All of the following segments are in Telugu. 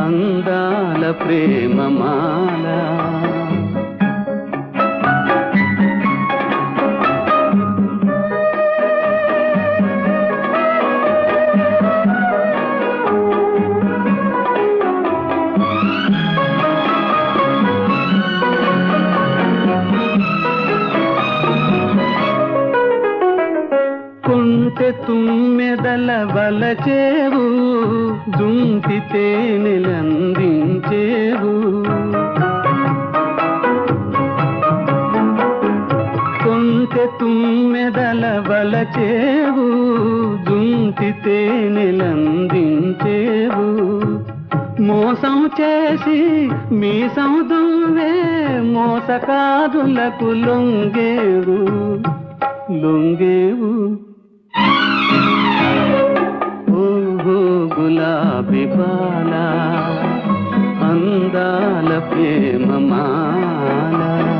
అందాల ప్రేమమాల. కుంటె తుమ్మెదల వలచేవు దుంటి తేనెలందించేవు. కొంటె తుమ్మెదల వలచేవు దుంటి మోసం చేసి మీసం దువ్వే మోసకారులకు లొంగేవు లొంగేవు. గులాబీ బాల అందాల ప్రేమ మాలా.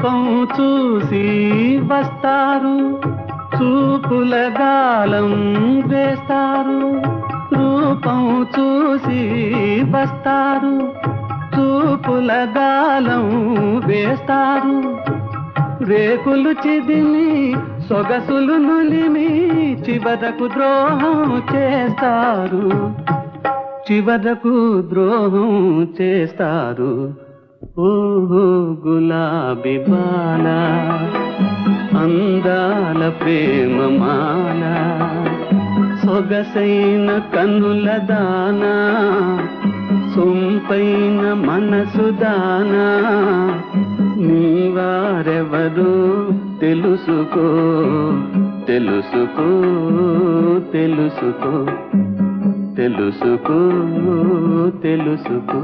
రూపం చూసి వస్తారు. చూపుల గాలం వేస్తారు. రూపం చూసి వస్తారు. చూపుల గాలం వేస్తారు. రేకులు చిదిమి సొగసులు నులిమి చివరకు ద్రోహం చేస్తారు. చివరకు ద్రోహం చేస్తారు. ఊహు గులాబీ బాల అందాల ప్రేమమాల సొగసైన కన్నుల దానా సొంపైన మనసు దానా. నీవారెవరు తెలుసుకో తెలుసుకో తెలుసుకో తెలుసుకో తెలుసుకో.